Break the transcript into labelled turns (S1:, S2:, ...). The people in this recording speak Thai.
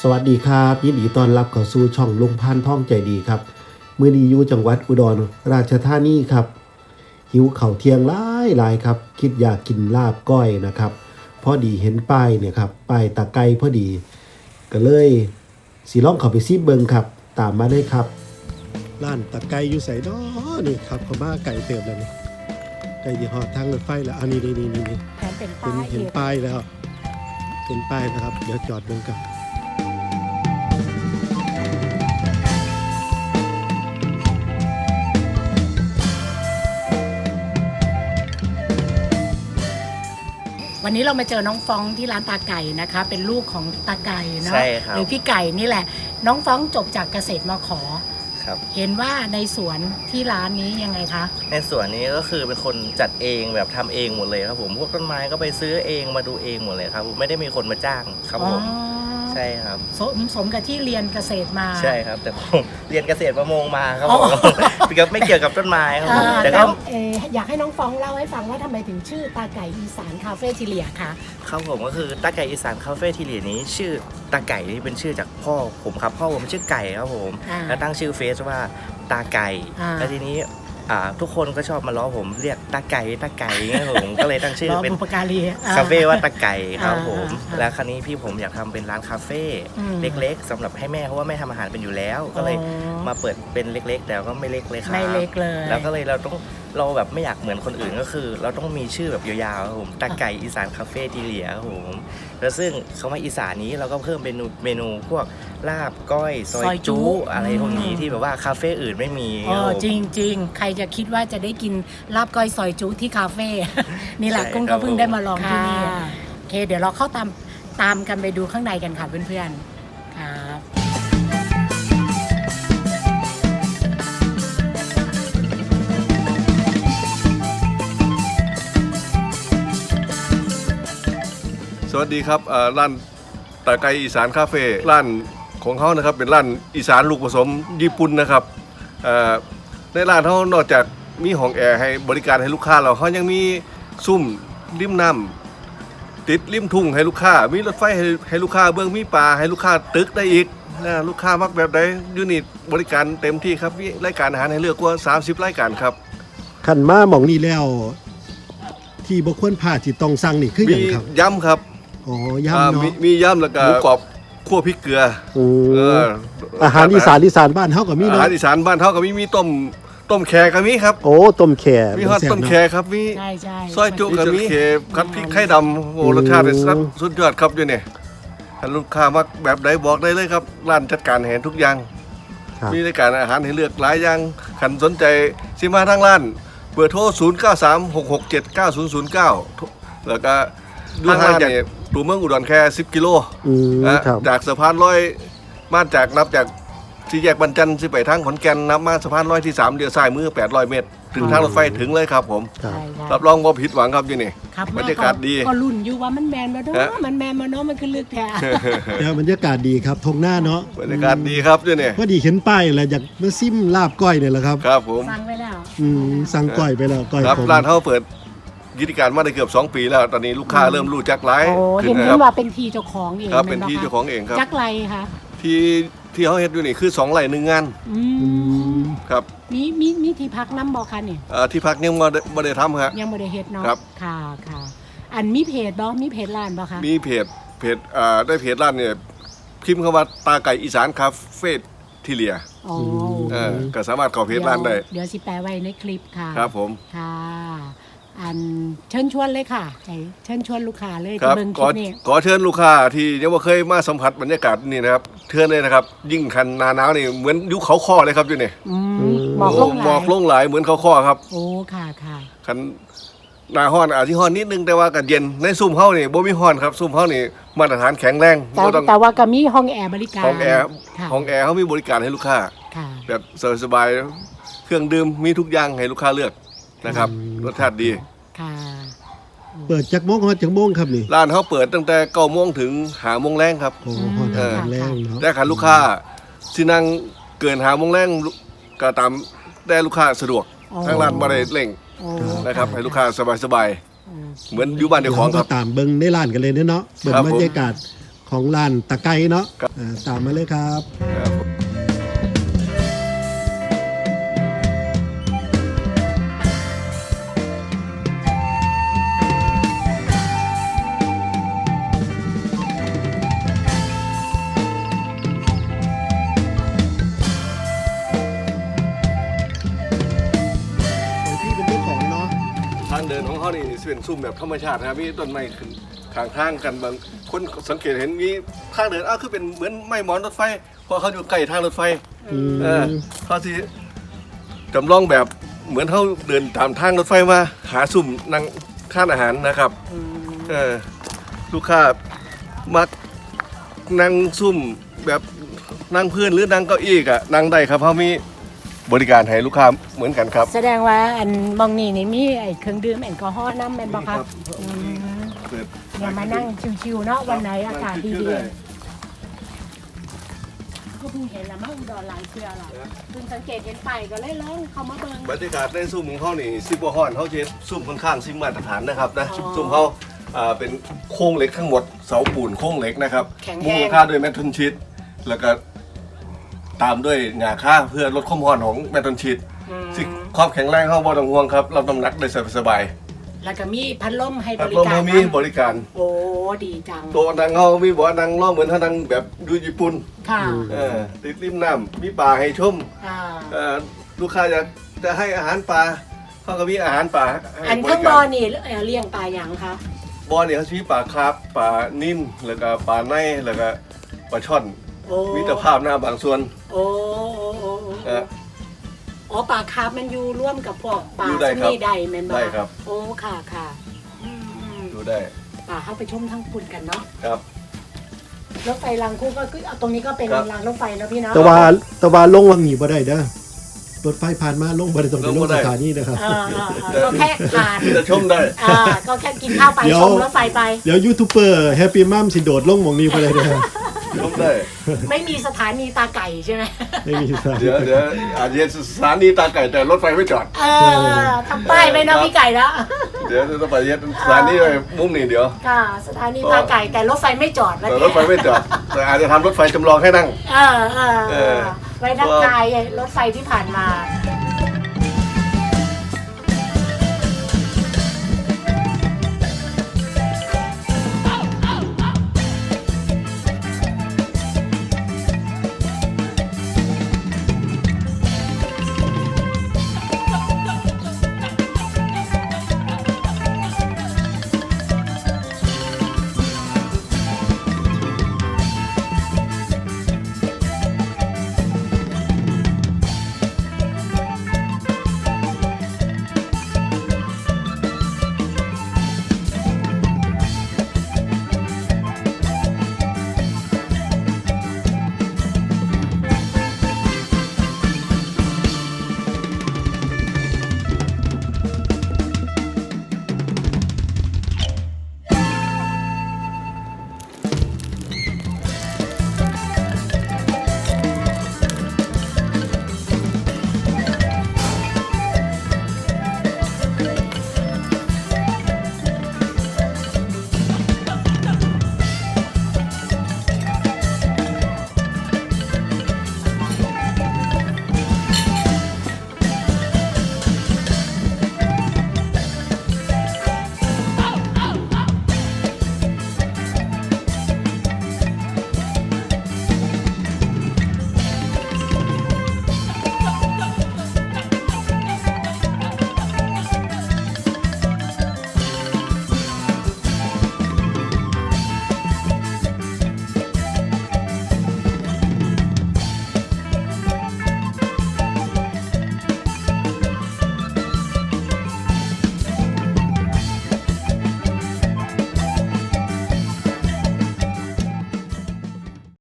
S1: สวัสดีครับยินดีต้อนรับเข้าสู่ช่องลุงพันธ์ท่องใจดีครับมื้อนี้อยู่จังหวัดอุดรราชธานีครับ หิวเข่าวเที่ยงหลายหลายครับ คิดอยากกินลาบก้อยนะครับพอดีเห็นป้ายเนี่ยครับป้ายตะไกพอดี ก็เลยสีล่องเข้าไปซีเบิงครับ ตามมาเลยครับร้านตะไกอยู่ใส่ดอนี่ครับเขามาไก่เติมแล้วนี่ไก่ยี่ห้อทางรถไฟแล้วอันนี้นี่นี่นี่
S2: แถมเป็น
S1: เห็
S2: ป้านย
S1: เห็น
S2: อีก
S1: ป้ายแล้วเห็นป้ายนะครับ เดี๋ยวจอดเบิ่งกัน
S2: วันนี้เรามาเจอน้องฟ้องที่ร้านตาไก่นะคะ เป็นลูกของตาไก่เนาะ
S3: ใช่ครับ
S2: หรือพี่ไก่นี่แหละ น้องฟ้องจบจากเกษตรมขอ
S3: ครับ
S2: เห็นว่าในสวนที่ร้านนี้ยังไงคะ
S3: ในส่วนนี้ก็คือเป็นคนจัดเองแบบทำเองหมดเลยครับผม พวกต้นไม้ก็ไปซื้อเองมาดูเองหมดเลยครับผมไม่ได้มีคนมาจ้างครับผม
S2: อ๋อ
S3: ใช่ครับ
S2: สมสมกับที่เรียนเกษตรมา
S3: ใช่ครับ แต่ผมเรียนเกษตรประมงมาครับ
S2: อ๋
S3: ผ
S2: อ
S3: มก็ไม่เกี่ยวกับต้นไม้ครับผม
S2: อ่า
S3: แต่
S2: แล้
S3: ก็
S2: วเอ่ออยากให้น้องฟ้องเล่าให้ฟังว่าทำไมถึงชื่อตาไก่อีสานคาเฟ่ทีเลียคะ
S3: ครับผมก็คือตาไก่อีสานคาเฟ่ที่เหลียนี้ ชื่อตาไก่นี่เป็นชื่อจากพ่อผมครับพ่อผมชื่อไก่ครับผม
S2: อ่า
S3: แล้วตั้งชื่อเฟซว่าตาไก่
S2: อ่า
S3: แล้วทีนี้ อ่าทุกคนก็ชอบมาล้อผมเรียกตาไก่ตาไก่เงี้ยผมก็เลยตั้งชื่อ
S2: รอ
S3: เป็น
S2: บุปการีอ่
S3: คาเฟ่ว่าตะไก่ครับ
S2: อ่า
S3: ผม
S2: อ่า
S3: แล้วครั้นี้พี่ผมอยากทำเป็นร้านคาเฟ่
S2: อืม
S3: เล็ก ๆสำหรับให้แม่เพราะว่าแม่ทำอาหารเป็นอยู่แล้ว ก็เลย
S2: อ๋อ
S3: มาเปิดเป็นเล็ก ๆ แต่ก็ไม่เล็กเลยครับ
S2: ไม่เล็กเลย
S3: แล้วก็เลยเราต้องเราแบบไม่อยากเหมือนคนอื่นก็คือ เราต้องมีชื่อแบบยาวๆครับผมตะไก่อีสานคาเฟ่ทีเหลียครับผมแล้วซึ่งคำว่าอีสานนี้เราก็เพิ่มเมนูเมนูพวกลาบก้อยซอย
S2: ซอยจุ๊
S3: จุอะไรพวกนี้
S2: อืม
S3: ที่แบบว่าคาเฟ่อื่นไม่มี
S2: เอ
S3: ครับ
S2: อ
S3: ผม
S2: จริงจริงๆ ใครจะคิดว่าจะได้กินลาบก้อยซอยจุที่คาเฟ่ นี่แหละ
S3: ใช่
S2: กุ้ง
S3: ครั
S2: ก็
S3: บ
S2: เพิ่งได้มาลองที่นี่
S4: ค่ะ
S2: โอเค เดี๋ยวเราเข้าตามตามกันไปดูข้างในกันค่ะเพื่อนๆ
S5: วัสดีครับเอ่อร้านตะไกอีสานคาเฟ่ร้านของเขานะครับเป็นร้านอีสานลูกผสมญี่ปุ่นนะครับเอ่อในร้านเขานอกจากมีห้องแอร์ให้บริการให้ลูกค้าเราเขายังมีซุ่มริมน้ำติดริมทุ่งให้ลูกค้า มีรถไฟให้ให้ลูกค้าเบื้องมีปลาให้ลูกค้าตึกได้อีกนะลูกค้ามักแบบใดยูนิตบริการเต็มที่ครับมีรายการอาหารให้เลือกกว่า 30 รายการครับ
S1: ขันมาหมองนี่แล้ว ที่บ่ควรพลาดที่ต้องสั่งนี่คือห
S5: มี
S1: ยังครับ
S5: ยำครับ
S1: อ๋อ
S5: อ่า
S1: ย่ำ
S5: มี
S1: เนาะ
S5: มียำแล้วก็หมูกรอบคั่วพริกเกลือ
S1: อืม
S5: เออ
S1: อาหารอีสานอีสานบ้านเฮาก็มี
S5: อา
S1: เนาะ
S5: หารอีสานบ้านเท่ากับมีมีต้มต้มแขกกับมีครับ
S1: โอ้ต้มแข่
S5: มีฮอด
S1: แซ่บ
S5: ต้ม
S1: เนาะ
S5: แขกครับมี
S2: ใช่ใช่
S5: ซอยจุกับมีเขคัดพริกไข่ดำโอ้
S1: อืม
S5: รสชาติสุดสุดยอดครับอยู่เนี่ยถ้าลูกค้ามักแบบใดบอกได้เลยครับร้านจัดการแหนทุกอย่าง
S1: ครับ
S5: มีรายการอาหารให้เลือกหลายอย่างขันสนใจสิมาทางร้าน เบอร์โทร 0 9 3 6 6 7 9 0 0 9 แล้วก็ ทางร้านเนี่ยตัวเมืองอุดรแค่ 10 กิโล
S1: อืม
S5: นะครับจากสะพานลอยมาจากนับจากที่แยกบรรจันทร์สิไปทางขอนแก่นนับมาสะพานลอยที่ 3เดียวซ้ายมือ 800 เมตร ถึงทางรถไฟถึงเลยครับผม
S1: ครับ
S2: ใช่ใช่
S5: รับรองบ่ผิดหวังครับอยู่นี่
S2: ครับ
S5: บรรยากาศดี
S2: ก็รุ่นอยู่ว่ามันแมนมาเนาะ
S5: ฮะ
S2: มันแมนมาเนาะมันคือลึกแท้
S1: เดี๋ยวบรรยากาศดีครับทงหน้าเนาะ
S5: บรรยากาศดีครับอยู่นี่
S1: พอดีเห็นป้ายแล้วอยากมาซิมลาบก้อยเนี่ยแหละครับ
S5: ครับผม
S2: ฟังไว้แล้ว
S1: อืมสั่งก้อยไปแล้วก้อย
S5: ครับ
S1: ผม
S5: ร้านเขาเปิด กิจการมาได้เกือบ 2 ปีแล้ว ตอนนี้ลูกค้าเริ่มรู้จักหลาย
S2: โอ้
S5: ขึ้
S2: เห็น
S5: นะค
S2: เห็
S5: รั
S2: น
S5: บ
S2: ว่าเป็นทีเจ้าของเอง
S5: ครับเป็น
S2: ลยะ
S5: ที่
S2: คะ
S5: เจ้าของเองครับ
S2: จักไรคะ
S5: ที่ที่เขาเฮ็ดอยู่นี่คือ2ไร่หนึ่งงาน
S2: อื
S1: อื
S2: ม
S1: ม
S5: ครับ
S2: มีมีมีที่พักน้ำบอกคะเนี่ย
S5: เอ่อที่พักยังบ่ได้บ่ได้ทำครับ
S2: ยังไม่ได้เฮ็ดเนาะ
S5: ครับ
S2: ค่ะค่ะ อันมีเพจบ่มีเพจร้านบ่คะ
S5: มีเพจเพจเอ่อได้เพจร้านเนี่ยพิมพ์คำว่าตาไก่อีสานคาเฟ่ทีเลีย
S2: อ๋อ
S5: เออก็สามารถเข้าเพจร้านได้
S2: เดี๋ยวสิแปลไว้ในคลิปค่ะ
S5: ครับผม
S2: ค่ะ อันเชิญชวนเลยค่ะใจเชิญชวนลูกค้าเลย
S5: ครั
S2: ที่
S5: บ
S2: เบิ่งค
S5: ข
S2: ลิ
S5: อ
S2: ปนี้
S5: ขอเชิญลูกค้าที่ยังไม่เคยมาสัมผัสบรรยากาศนี่นะครับเชิญเลยนะครับ ยิ่งคันหนาหนาวนี่เหมือนยุคเขาข้อเลยครับอยู่นี่
S2: อืมหมอกลงห
S5: หม
S2: ลา
S5: อยกลงหลายเหมือนเขาข้อครับ
S2: โอ้ค่ะค่ะ
S5: คันหนาห้อนอาจจะห้อนนิดนึงแต่ว่ากันเย็นในซุ้มเฮานี่บ่มีห้อนครับซุ้มเฮานี่มาตรฐานแข็งแรง
S2: แต่
S5: บ่ต้อง
S2: แต่ว่าก็มีห้องแอร์บริการ
S5: ห้องแอร์
S2: ค่ะ
S5: ห้องแอร์เขามีบริการให้ลูกค้า
S2: ค่ะ
S5: แบบสบายๆเครื่องดื่มมีทุกอย่างให้ลูกค้าเลือก นะครับ
S1: อืม
S5: รสชาติดี
S2: ค่ะ
S1: เปิดจักโมงฮอดจักโมงครับนี่
S5: ร้านเขาเปิดตั้งแต่9โมงถึง5โมงแรงครับ
S1: โอ้ฮอด
S5: เออ
S1: ทางแรงเนาะ
S5: แต่คันลูกค้าสินั่งเกิน5โมงแรงก็ตามได้ลูกค้าสะดวก
S2: อ๋อ
S5: ทางร้านบ่ได้เร่ง
S2: โอ้
S5: นะครับ ให้ลูกค้าสบาย
S2: อืม
S5: ๆเหมือนอยู่บ้านเจ้าของครับ
S1: ก็ตามเบิ่งในร้านกันเลยเนาะเบิ่ง
S5: ครับผม
S1: บรรยากาศของร้านตะไกเนาะ
S5: ครับ
S1: อ่าตามมาเลยครับ
S5: ครับ เดินของเขานี่สิเป็นซุ่มแบบธรรมชาตินะครับมีต้นไม้ขึ้นข้างทางกันบางคนสังเกตเห็นมีทางเดินอ้าวคือเป็นเหมือนไม้หมอนรถไฟเพราะเขาอยู่ใกล้ทางรถไฟ
S1: อืม
S5: เออเขาที่จำลองแบบเหมือนเขาเดินตามทางรถไฟมาหาซุ่มนั่งทานอาหารนะครับเออลูกค้ามักนั่งซุ่มแบบนั่งเพื่อนหรือนั่งเก้าอี้กะนั่งได้ครับเขามี บริการให้ลูกค้าเหมือนกันครับ
S2: แสดงว่าอันมองนี่นี่มีไอ้เครื่องดื่มแอลกอฮอล์น้ำแม่นบ่ครับอืม
S5: เปิด
S2: อย่ามานั่งชิวๆเนาะวันไหนอากาศดีๆ ก็เพิ่งเห็นแล้วมาอุดรหลายเทื่อแล้วเพิ่งสังเกตเห็นไปก็เลยลองเข้ามาเบิ่ง
S5: บรรยากาศในซุ่มของเขานี่ซิบฮอนเขาเช็ดซุ่มค่อนข้างซิมมาตรฐานนะครับนะ
S2: อ๋อ
S5: ซุ่มเขาอ่าเป็นโครงเหล็กทั้งหมดเสาปูนโครงเหล็กนะครับ
S2: แข็งแรง
S5: มุงค่าด้วยแมททนชีตแล้วก็ ตามด้วยหงาค่าเพื่อลดความร้อนของแมททนชีต
S2: อืม
S5: สิความแข็งแรงเขาบ่ต้องห่วงครับรับน้ำหนักได้สบาย
S2: แล้วก็มีพัดลมให้
S5: ๆ
S2: บ
S5: พัด
S2: ริ
S5: ลม
S2: การ
S5: เขามีบริการ
S2: โอ้ดีจัง
S5: ตัวนังเขามีบอกว่านังล้อเหมือนถ้านังแบบดูญี่ปุ่น
S2: ค่ะ
S5: เออติดริมน้ำมีปลาให้ชม
S2: อ่า
S5: เอ่อลูกค้าอยากจะให้อาหารปลาเขาก็มีอาหารปลาให้
S2: อัน
S5: บ
S2: ข้าง
S5: ริ
S2: บ
S5: กา
S2: อ
S5: ร
S2: นี่เอ่อเลี้ยงปลาหยังคะ
S5: บอลเนี่ยเขาชี้ปลาคาร์ฟปลานิ่มแล้วก็ปลาในแล้วก็ปลาช่อน
S2: โอ้
S5: มีแต่ภาพหน้าบางส่วน
S2: โอ้โอ้โอ้โอ้
S5: เออ
S2: อ๋อปลาคาร์ฟมันอยู่ร่วมกับพวกปลา
S5: อยู่ได้
S2: ส
S5: ครับ
S2: นีใดแม่นบ่
S5: ได้ครับ
S2: โอ้ค่ะค่ะอืมอืม
S5: ดูได้
S2: ป่าเข้าไปชมทั้งคุณกันเนาะ
S5: ครับ
S2: รถไฟรางคู่ก็คือเอาตรงนี้ก็เป็น
S5: ครับ
S2: รางรถไฟนะพี่เนาะ
S1: แต่ว่าแต่ว่าลงวังหนีบ่ได้เด้อรถไฟผ่านมาลงบ่ได้ต้องไปลงสถานีนะครับ
S2: เออเออเออก็แค่ผ่าน
S5: จะชมได้
S2: อ่าก็แค่กินข้าวไป
S1: เดี๋ยว
S2: ชมรถไฟไป
S1: เดี๋ยวยูทูบเบอร์แฮปปี้มัมสิโดดลงหมองนี้บ่ได้เด้อ
S5: ชมได้
S2: ไม่มีสถานีตาไก่ใช่ไหม
S1: ไม่มีสถานี
S5: เดี๋ยวเดี๋ยวอาจจะสถานีตาไก่แต่รถไฟไม่จอด
S2: เออทำป้ายไว้นะพี่ไก่แล้ว
S5: เดี๋ยวต้องไปเย็ดสถานีไปมุมนี้เดี๋ยว
S2: ค่ะสถานีตาไก่แต่รถไฟไม่จอดแล้ว
S5: แต่รถไฟไม่จอด แต่อาจจะทำรถไฟจำลองให้นั่ง
S2: เออเออเอ
S5: เอ
S2: อ
S5: อ
S2: ไว้ทักทายรถไฟที่ผ่านมา